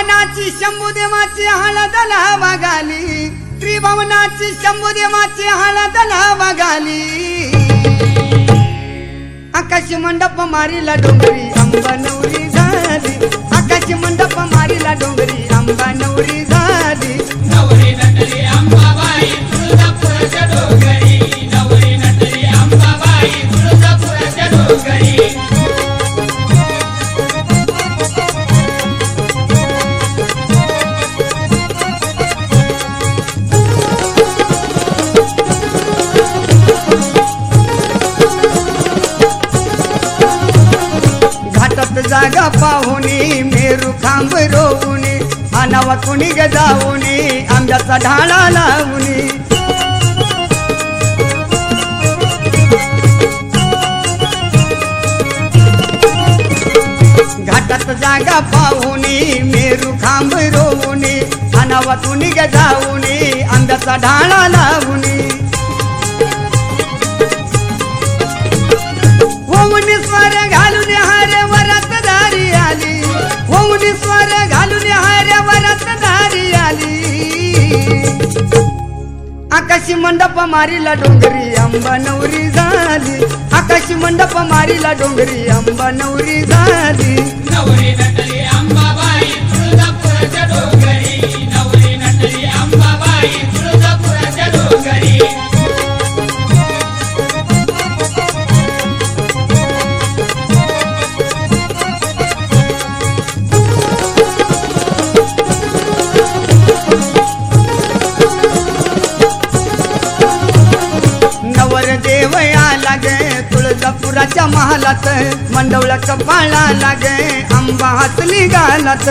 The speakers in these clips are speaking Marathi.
त्रिभवनाची शंभुदेवाची हळद लावा गाली. त्रिभुवनाची शंभुदेवाची हळद लावा गाली. आकाश मंडप मारीला डोंगरी अंबा झाली. आकाश मंडप मारीला डोंगरी जागा पाहुनी मेरू खांब रोवणी मानावा कुणी गजावणी आंब्याचा ढाळा लावणी घाटात जागा पाहुनी मेरू खांब रोवणी मानावा कुणी गजावणी आंब्याचा ढाळा लावणी आकाशी मंडप मारीला डोंगरी अंबा नवरी झाली. आकाशी मंडप मारीला डोंगरी अंबा नवरी झाली. नवर देव आला गे तुळजापुराच्या महालात मंडवळ कपाळा लागे आंबा हातली गालात.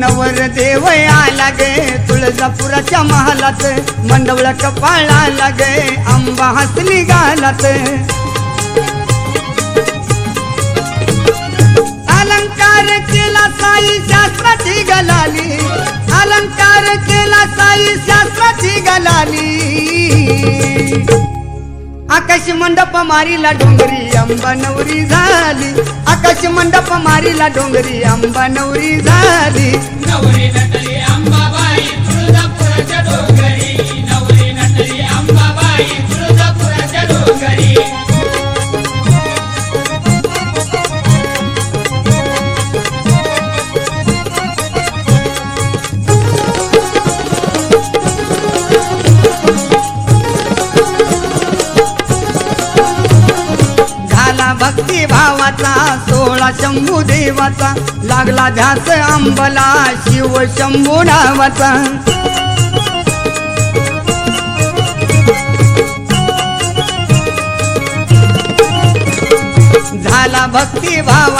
नवर देव आला गे तुळजापुराच्या महालात मंडवळ कपाळा लागे आंबा हातली गालात. गलाली अलंकार केला साई शास्त्राची गलाली. आकाश मंडप मारीला डोंगरी अंबा नवरी झाली. आकाश मंडप मारीला डोंगरी अंबा नवरी झाली. नवरी नटली अंबा लागला भक्ती भावाचा सोळा शंभू देवाचा लागला ध्यास अंबला शिव शंभू नावाचा. झाला भक्ती भावाचा